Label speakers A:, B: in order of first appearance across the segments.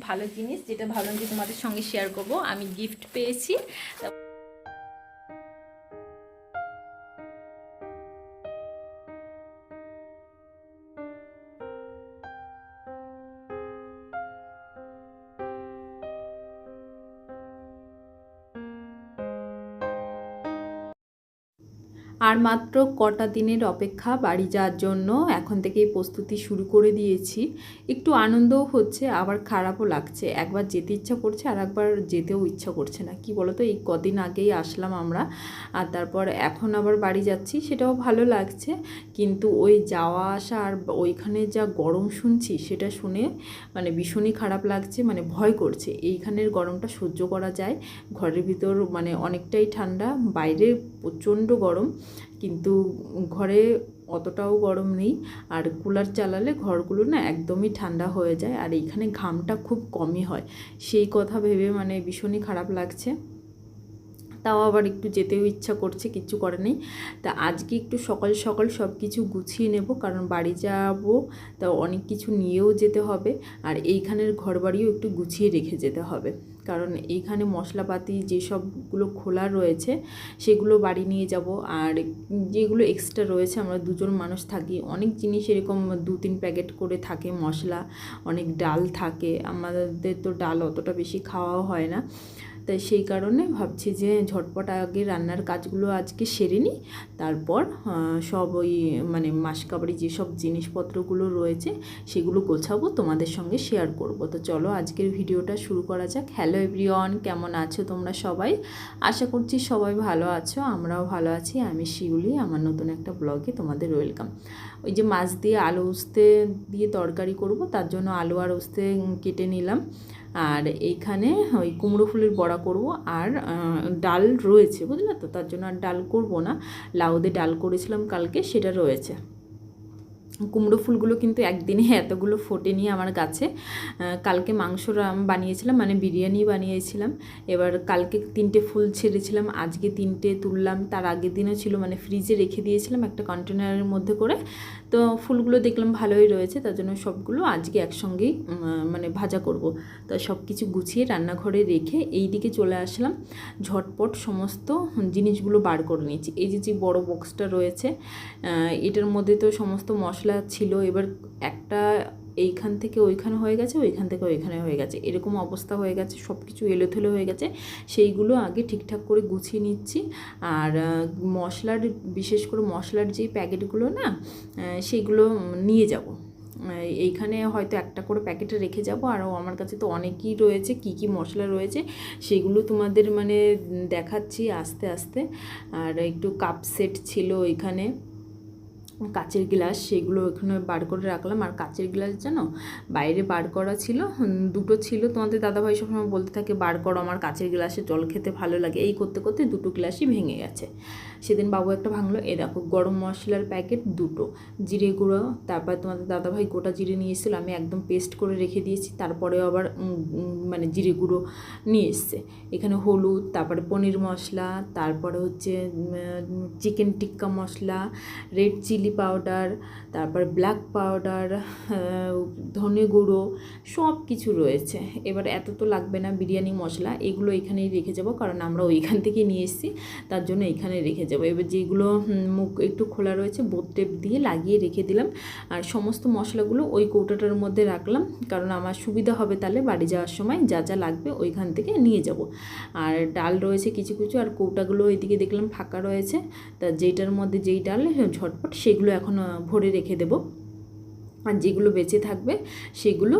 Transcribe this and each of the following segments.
A: ভালো জিনিস যেটা ভাবলাম যে তোমাদের সঙ্গে শেয়ার করব। আমি গিফট পেয়েছি। আর মাত্র কটা দিনের অপেক্ষা বাড়ি যাওয়ার জন্য এখন থেকেই প্রস্তুতি শুরু করে দিয়েছি। একটু আনন্দও হচ্ছে, আবার খারাপও লাগছে। একবার যেতে ইচ্ছা করছে, আর একবার যেতেও ইচ্ছা করছে না। কি বলতো, এই কদিন আগেই আসলাম আমরা, আর তারপর এখন আবার বাড়ি যাচ্ছি, সেটাও ভালো লাগছে। কিন্তু ওই যাওয়া আসা আর ওইখানে যা গরম শুনছি, সেটা শুনে মানে ভীষণই খারাপ লাগছে মানে ভয় করছে। এইখানের গরমটা সহ্য করা যায়। ঘরের ভিতর মানে অনেকটাই ঠান্ডা, বাইরে প্রচণ্ড গরম। কিন্তু ঘরে অতটাও গরম নেই। আর কুলার চালালে ঘরগুলো না একদমই ঠান্ডা হয়ে যায়। আর এইখানে ঘামটা খুব কমই হয়। সেই কথা ভেবে মানে ভীষণই খারাপ লাগছে। তাও আবার একটু যেতেও ইচ্ছা করছে কিচ্ছু করে নেই। তা আজকে একটু সকাল সকাল সব কিছু গুছিয়ে নেব, কারণ বাড়ি যাব, তা অনেক কিছু নিয়েও যেতে হবে। আর এইখানের ঘর বাড়িও একটু গুছিয়ে রেখে যেতে হবে। কারণ এইখানে মশলাপাতি যেসবগুলো খোলা রয়েছে, সেগুলো বাড়ি নিয়ে যাব। আর যেগুলো এক্সট্রা রয়েছে, আমরা দুজন মানুষ থাকি, অনেক জিনিস এরকম দু তিন প্যাকেট করে থাকে মশলা, অনেক ডাল থাকে। আমাদের তো ডাল অতটা বেশি খাওয়াও হয় না। তাই সেই কারণে ভাবছি যে ঝটপট আগে রান্নার কাজগুলো আজকে সেরে নিই। তারপর সব ওই মানে মাসকাবাড়ি যেসব জিনিসপত্রগুলো রয়েছে সেগুলো গোছাবো, তোমাদের সঙ্গে শেয়ার করব। তো চলো আজকের ভিডিওটা শুরু করা যাক। হ্যালো এভরিওয়ান কেমন আছো তোমরা সবাই? আশা করছি সবাই ভালো আছো, আমরাও ভালো আছি। আমি শিউলি, আমার নতুন একটা ব্লগে তোমাদের ওয়েলকাম ওই যে মাছ দিয়ে আলু উস্তে দিয়ে তরকারি করব, তার জন্য আলু আর উস্তে কেটে নিলাম। আর এইখানে ওই কুমড়ো ফুলের বড়া করব আর ডাল রয়েছে, বুঝলে তো? তার জন্য আর ডাল করব না। লাউদে ডাল করেছিলাম কালকে, সেটা রয়েছে। কুমড়ো ফুলগুলো কিন্তু একদিনে এতগুলো ফোটেনি আমার গাছে। কালকে মাংস বানিয়েছিলাম মানে বিরিয়ানি বানিয়েছিলাম। এবার কালকে তিনটে ফুল ছেড়েছিলাম, আজকে তিনটে তুললাম। তার আগের দিনও ছিল মানে ফ্রিজে রেখে দিয়েছিলাম একটা কন্টেনারের মধ্যে করে। তো ফুলগুলো দেখলাম ভালোই রয়েছে, তার জন্য সবগুলো আজকে একসঙ্গেই মানে ভাজা করব। তো সব কিছু গুছিয়ে রান্নাঘরে রেখে এই দিকে চলে আসলাম। ঝটপট সমস্ত জিনিসগুলো বার করে নিয়েছি। এই যে যে বড়ো বক্সটা রয়েছে এটার মধ্যে তো সমস্ত মশলা ছিল। এবার একটা এইখান থেকে ওইখানে হয়ে গেছে, ওইখান থেকে ওইখানে হয়ে গেছে। এরকম অবস্থা হয়ে গেছে সব কিছু এলোথেলো হয়ে গেছে। সেইগুলো আগে ঠিকঠাক করে গুছিয়ে নিচ্ছি। আর মশলার, বিশেষ করে মশলার যেই প্যাকেটগুলো না সেইগুলো নিয়ে যাব। এইখানে হয়তো একটা করে প্যাকেটে রেখে যাব। আরও আমার কাছে তো অনেকই রয়েছে, কি কি মশলা রয়েছে, সেগুলো তোমাদের মানে দেখাচ্ছি আস্তে আস্তে। আর একটু কাপ সেট ছিল এখানে কাচের গ্লাস, সেগুলো ওখানে বার করে রাখলাম। আর কাচের গ্লাস জানো, বাইরে বার করা ছিল। দুটো ছিল। তোমাদের দাদাভাই সবসময় বলতে থাকে, বার করো, আমার কাচের গ্লাসে জল খেতে ভালো লাগে। এই করতে করতে দুটো গ্লাসই ভেঙে গেছে। সেদিন বাবু একটা ভাঙলো। এ দেখো, গরম মশলার প্যাকেট দুটো। জিরে গুঁড়ো, তারপর তোমাদের দাদাভাই গোটা জিরে নিয়ে আমি একদম পেস্ট করে রেখে দিয়েছি। তারপরে আবার মানে জিরে গুঁড়ো নিয়ে এসছে। এখানে হলুদ, তারপরে পনির মশলা, তারপরে হচ্ছে chicken tikka masala, red chilli powder তারপর ব্ল্যাক পাউডার ধনে গুঁড়ো সব কিছু রয়েছে। এবার এত তো লাগবে না বিরিয়ানি মশলা, এগুলো এখানেই রেখে যাব, কারণ আমরা ওইখান থেকে নিয়ে এসেছি, তার জন্য এখানে রেখে যাব। এবার যেগুলো মুখ একটু খোলা রয়েছে বোট টেপ দিয়ে লাগিয়ে রেখে দিলাম। আর সমস্ত মশলাগুলো ওই কৌটাটার মধ্যে রাখলাম, কারণ আমার সুবিধা হবে তাহলে বাড়ি যাওয়ার সময় যা যা লাগবে ওইখান থেকে নিয়ে যাব। আর ডাল রয়েছে কিছু কিছু, আর কৌটাগুলো ওইদিকে দেখলাম ফাঁকা রয়েছে, তা যেটার মধ্যে যেই ডাল, ঝটপট সেগুলো এখন ভরে রেখে দেবো। আর যেগুলো বেঁচে থাকবে, সেগুলো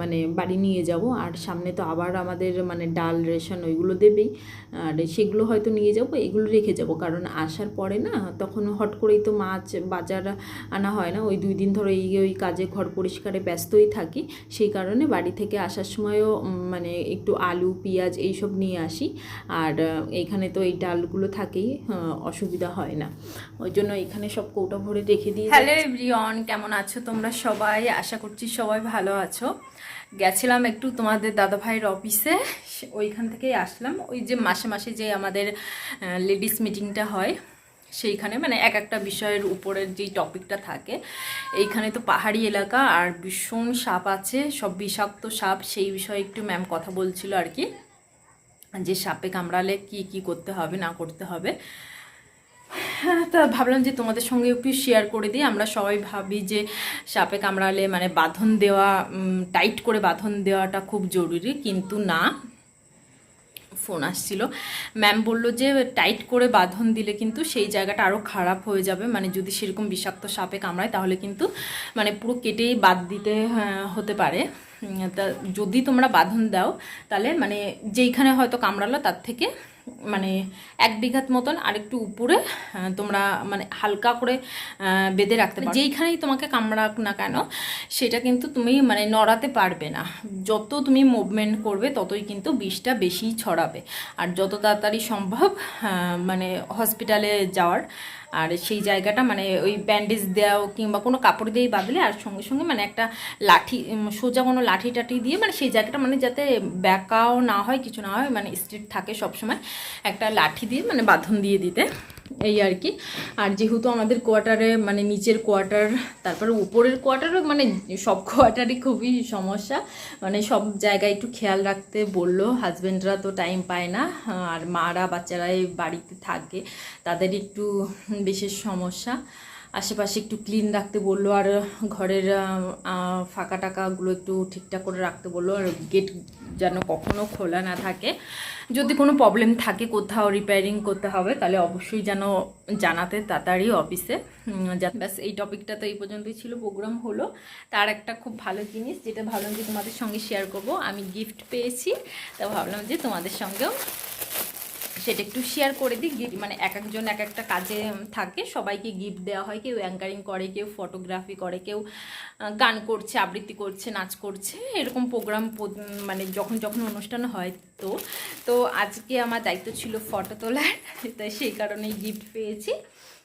A: মানে বাড়ি নিয়ে যাব। আর সামনে তো আবার আমাদের মানে ডাল, রেশন ওইগুলো দেবেই। আর সেগুলো হয়তো নিয়ে যাব, এগুলো রেখে যাব। কারণ আসার পরে না, তখন হট করেই তো মাছ বাজার আনা হয় না। ওই দুই দিন ধরে এই ওই কাজে ঘর পরিষ্কারে ব্যস্তই থাকি। সেই কারণে বাড়ি থেকে আসার সময়ও মানে একটু আলু, পেঁয়াজ এইসব নিয়ে আসি। আর এখানে তো এই ডালগুলো থাকেই অসুবিধা হয় না। ওই জন্য এখানে সব কৌটা ভরে রেখে দিই হ্যালো এভরিওয়ান, কেমন আছো তোমরা সবাই, আশা করছি সবাই ভালো আছো। গেছিলাম একটু তোমাদের দাদা ভাইয়ের অফিসে ওইখান থেকেই আসলাম। ওই যে মাসে মাসে যে আমাদের লেডিস মিটিংটা হয়, সেইখানে মানে এক একটা বিষয়ের উপরের যেই টপিকটা থাকে, এইখানে তো পাহাড়ি এলাকা আর ভীষণ সাপ আছে, সব বিষাক্ত সাপ, সেই বিষয়ে একটু ম্যাম কথা বলছিল আর কি। যে সাপে কামড়ালে কি কি করতে হবে, না করতে হবে। তা ভাবলাম যে তোমাদের সঙ্গে একটু শেয়ার করে দিই। আমরা সবাই ভাবি যে সাপে কামড়ালে মানে বাঁধন দেওয়া টাইট করে বাঁধন দেওয়াটা খুব জরুরি। কিন্তু না ফোন আসছিল। ম্যাম বলল যে টাইট করে বাঁধন দিলে কিন্তু সেই জায়গাটা আরও খারাপ হয়ে যাবে। মানে যদি সেরকম বিষাক্ত সাপে কামড়ায় তাহলে কিন্তু মানে পুরো কেটেই বাদ দিতে হ্যাঁ, হতে পারে। তা যদি তোমরা বাঁধন দাও তাহলে মানে যেইখানে হয়তো কামড়ালো তার থেকে মানে এক বিঘাত মতন আরেকটু উপরে তোমরা মানে হালকা করে বেঁধে রাখতে পারো। যেইখানেই তোমাকে কামড়াক না কেন, সেটা কিন্তু তুমি মানে নড়াতে পারবে না। যত তুমি মুভমেন্ট করবে, ততই কিন্তু বিষটা বেশি ছড়াবে। আর যত তাড়াতাড়ি সম্ভব মানে হসপিটালে যাওয়ার আর সেই জায়গাটা মানে ওই ব্যান্ডেজ দেওয়া কিংবা কোনো কাপড় দিয়েই বাঁধলে আর সঙ্গে সঙ্গে মানে একটা লাঠি সোজা কোনো লাঠি টাঠি দিয়ে মানে সেই জায়গাটা মানে যাতে ব্যাকাও না হয়, কিছু না হয় মানে স্ট্রিট থাকে সবসময়, একটা লাঠি দিয়ে মানে বাঁধন দিয়ে দিতে। এই আর কি। আর যেহেতু আমাদের কোয়ার্টারে মানে নিচের কোয়ার্টার, তারপরে উপরের কোয়ার্টারও মানে সব কোয়ার্টারই খুবই সমস্যা। মানে সব জায়গায় একটু খেয়াল রাখতে বলল হাজব্যান্ডরা তো টাইম পায় না, আর মারা বাচ্চারাই বাড়িতে থাকে, তাদের একটু বিশেষ সমস্যা। আশেপাশে একটু ক্লিন রাখতে বলল, আর ঘরের ফাঁকা টাকাগুলো একটু ঠিকঠাক করে রাখতে বলল, আর গেট যেন কখনো খোলা না থাকে। যদি কোনো প্রবলেম থাকে কোথাও রিপেয়ারিং করতে হবে, তাহলে অবশ্যই যেন জানাতে তাড়াতাড়ি অফিসে ব্যাস, এই টপিকটা তো এই পর্যন্তই ছিল। প্রোগ্রাম হলো তার একটা খুব ভালো জিনিস, যেটা ভাবলাম যে তোমাদের সঙ্গে শেয়ার করব। আমি গিফট পেয়েছি, তা ভাবলাম যে তোমাদের সঙ্গেও সেটা একটু শেয়ার করে দিই গিফট মানে এক একজন এক একটা কাজে থাকে। সবাইকে গিফট দেওয়া হয়, কেউ অ্যাঙ্কারিং করে, কেউ ফটোগ্রাফি করে, কেউ গান করছে, আবৃত্তি করছে, নাচ করছে। এরকম প্রোগ্রাম মানে যখন যখন অনুষ্ঠান হয় তো। তো আজকে আমার দায়িত্ব ছিল ফটো তোলার, তাই সেই কারণেই গিফট পেয়েছি।